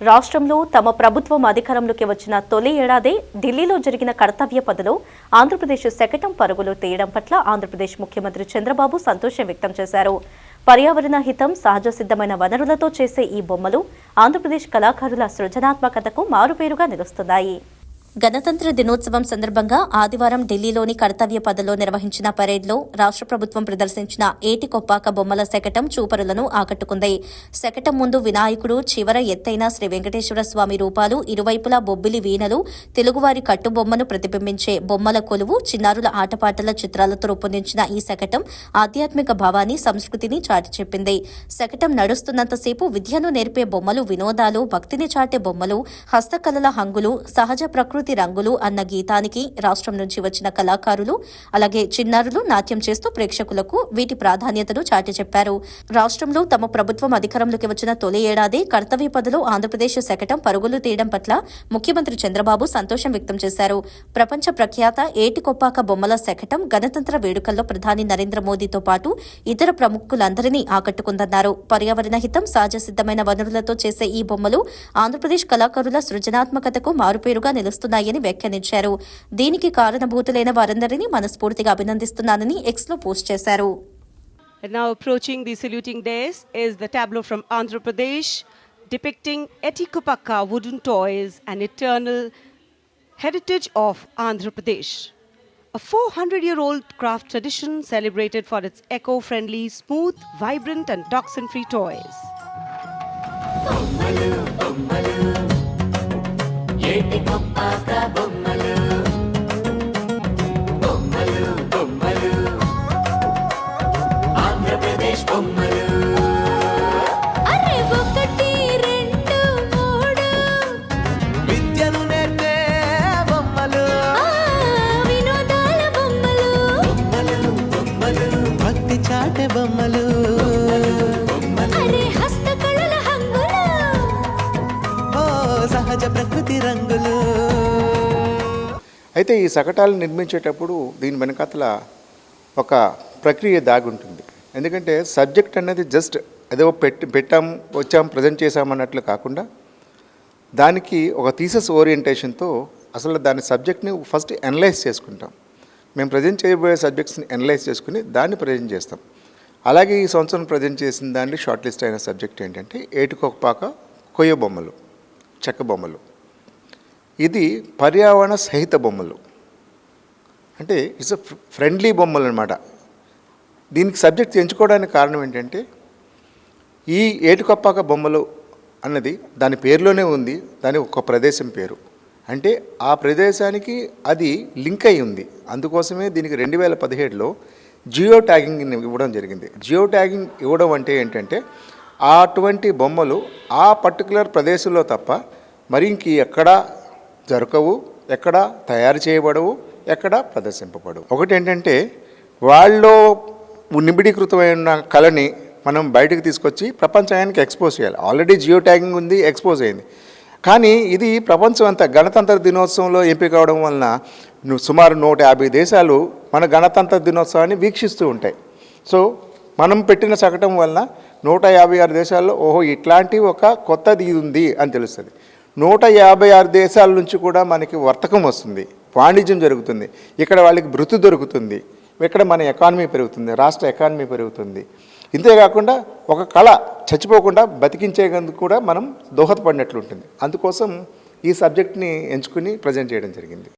రాష్ట్రంలో తమ ప్రభుత్వం అధికారంలోకి వచ్చిన తొలి ఏడాదే ఢిల్లీలో జరిగిన కర్తవ్య పదలో ఆంధ్రప్రదేశ్ శకటం పరుగులు తీయడం పట్ల ఆంధ్రప్రదేశ్ ముఖ్యమంత్రి చంద్రబాబు సంతోషం వ్యక్తం చేశారు. పర్యావరణ హితం సహజ సిద్ధమైన వనరులతో చేసే ఈ బొమ్మలు ఆంధ్రప్రదేశ్ కళాకారుల సృజనాత్మకతకు మారుపేరుగా నిలుస్తున్నాయి. గణతంత్ర దినోత్సవం సందర్భంగా ఆదివారం ఢిల్లీలోని కర్తవ్య పదలో నిర్వహించిన పరేడ్లో రాష్ట్ర ప్రభుత్వం ప్రదర్శించిన ఏటి కొప్పాక బొమ్మల శకటం చూపరులను ఆకట్టుకుంది. శకటం ముందు వినాయకుడు చివర ఎత్తైన శ్రీ వెంకటేశ్వర స్వామి రూపాలు ఇరువైపులా బొబ్బిలి వీణలు తెలుగువారి కట్టుబొమ్మను ప్రతిబింబించే బొమ్మల కొలువు చిన్నారుల ఆటపాటల చిత్రాలతో రూపొందించిన ఈ శకటం ఆధ్యాత్మిక భావాన్ని సంస్కృతిని చాటి చెప్పింది. శకటం నడుస్తున్నంతసేపు విద్యను నేర్పే బొమ్మలు వినోదాలు భక్తిని చాటే బొమ్మలు హస్తకళల హంగులు సహజ ప్రకృతి రంగులు అన్న గీతానికి రాష్ట్రం నుంచి వచ్చిన కళాకారులు అలాగే చిన్నారులు నాట్యం చేస్తూ ప్రేక్షకులకు వీటి ప్రాధాన్యతను చాటి చెప్పారు. రాష్ట్రంలో తమ ప్రభుత్వం అధికారంలోకి వచ్చిన తొలి ఏడాది కర్తవ్య పదలో ఆంధ్రప్రదేశ్ శకటం పరుగులు తీయడం పట్ల ముఖ్యమంత్రి చంద్రబాబు సంతోషం వ్యక్తం చేశారు. ప్రపంచ ప్రఖ్యాత ఏటికొప్పాక బొమ్మల శకటం గణతంత్ర వేడుకల్లో ప్రధాని నరేంద్ర మోదీతో పాటు ఇతర ప్రముఖులందరినీ ఆకట్టుకుందన్నారు. పర్యావరణ హితం సహజ సిద్ధమైన వనరులతో చేసే ఈ బొమ్మలు ఆంధ్రప్రదేశ్ కళాకారుల సృజనాత్మకతకు మారుపేరుగా నిలుస్తున్నాయని వ్యాఖ్యానించారు దీనికి కారణభూతులైన వారందరినీ మనస్ఫూర్తిగా అభినందిస్తున్నానని ఎక్స్లో పోస్ట్ చేశారు And now approaching the saluting dais is the tableau from Andhra Pradesh depicting Etikupakka wooden toys and eternal heritage of Andhra Pradesh. A 400 year old craft tradition celebrated for its eco friendly, smooth, vibrant, and toxin free toys. ఏటి కొప్పాక బొమ్మలు. బొమ్మలు బొమ్మలు. ఆంధ్రప్రదేశ్ బొమ్మలు. అరే ఒకటి రెండు మూడు. విద్యను నేర్పే బొమ్మలు. వినోదాల బొమ్మలు. బొమ్మలు బొమ్మలు. భక్తి చాటే బొమ్మలు. అరే సహజ ప్రకృతి రంగులు. అయితే ఈ శకటాలు నిర్మించేటప్పుడు దీని వెనకాతల ఒక ప్రక్రియ దాగి ఉంటుంది ఎందుకంటే సబ్జెక్ట్ అనేది జస్ట్ ఏదో పెట్టి పెట్టాం వచ్చాం ప్రజెంట్ చేసామన్నట్లు కాకుండా దానికి ఒక థీసెస్ ఓరియంటేషన్తో అసలు దాని సబ్జెక్ట్ని ఫస్ట్ అనలైజ్ చేసుకుంటాం. మేము ప్రజెంట్ చేయబోయే సబ్జెక్ట్స్ని అనలైజ్ చేసుకుని దాన్ని ప్రజెంట్ చేస్తాం. అలాగే ఈ సంవత్సరం ప్రజెంట్ చేసిన దాన్ని షార్ట్ లిస్ట్ అయిన సబ్జెక్ట్ ఏంటంటే ఏటుకొకపాక కొయ్య బొమ్మలు. చెక్క బొమ్మలు. ఇది పర్యావరణ సహిత బొమ్మలు. అంటే ఇట్స్ ఫ్రెండ్లీ బొమ్మలు అనమాట దీనికి సబ్జెక్ట్ ఎంచుకోవడానికి కారణం ఏంటంటే ఈ ఏటుకొప్పాక బొమ్మలు అన్నది దాని పేరులోనే ఉంది దాని ఒక ప్రదేశం పేరు. అంటే ఆ ప్రదేశానికి అది లింక్ అయి ఉంది. అందుకోసమే దీనికి రెండు వేల పదిహేడులో జియో ట్యాగింగ్ ఇవ్వడం జరిగింది. జియో ట్యాగింగ్ ఇవ్వడం అంటే ఏంటంటే అటువంటి బొమ్మలు ఆ పర్టికులర్ ప్రదేశంలో తప్ప మరి ఇంక ఎక్కడా దొరకవు ఎక్కడ తయారు చేయబడవు ఎక్కడ ప్రదర్శింపబడవు. ఒకటి ఏంటంటే వాళ్ళలో నిబిడీకృతమైన కళని మనం బయటకు తీసుకొచ్చి ప్రపంచానికి ఎక్స్పోజ్ చేయాలి. ఆల్రెడీ జియో ట్యాగింగ్ ఉంది ఎక్స్పోజ్ అయింది. కానీ ఇది ప్రపంచం అంతా గణతంత్ర దినోత్సవంలో ఎంపిక అవడం వలన సుమారు నూట యాభై దేశాలు మన గణతంత్ర దినోత్సవాన్ని వీక్షిస్తూ ఉంటాయి. సో మనం పెట్టిన శకటం వలన నూట యాభై ఆరు దేశాల్లో ఓహో ఇట్లాంటి ఒక కొత్తది ఉంది అని తెలుస్తుంది. నూట యాభై ఆరు దేశాల నుంచి కూడా మనకి వర్తకం వస్తుంది వాణిజ్యం జరుగుతుంది ఇక్కడ వాళ్ళకి భృతి దొరుకుతుంది ఇక్కడ మన ఎకానమీ పెరుగుతుంది రాష్ట్ర ఎకానమీ పెరుగుతుంది. ఇంతేకాకుండా ఒక కళ చచ్చిపోకుండా బతికించేందుకు కూడా మనం దోహదపడినట్లు ఉంటుంది అందుకోసం ఈ సబ్జెక్ట్ని ఎంచుకుని ప్రజెంట్ చేయడం జరిగింది.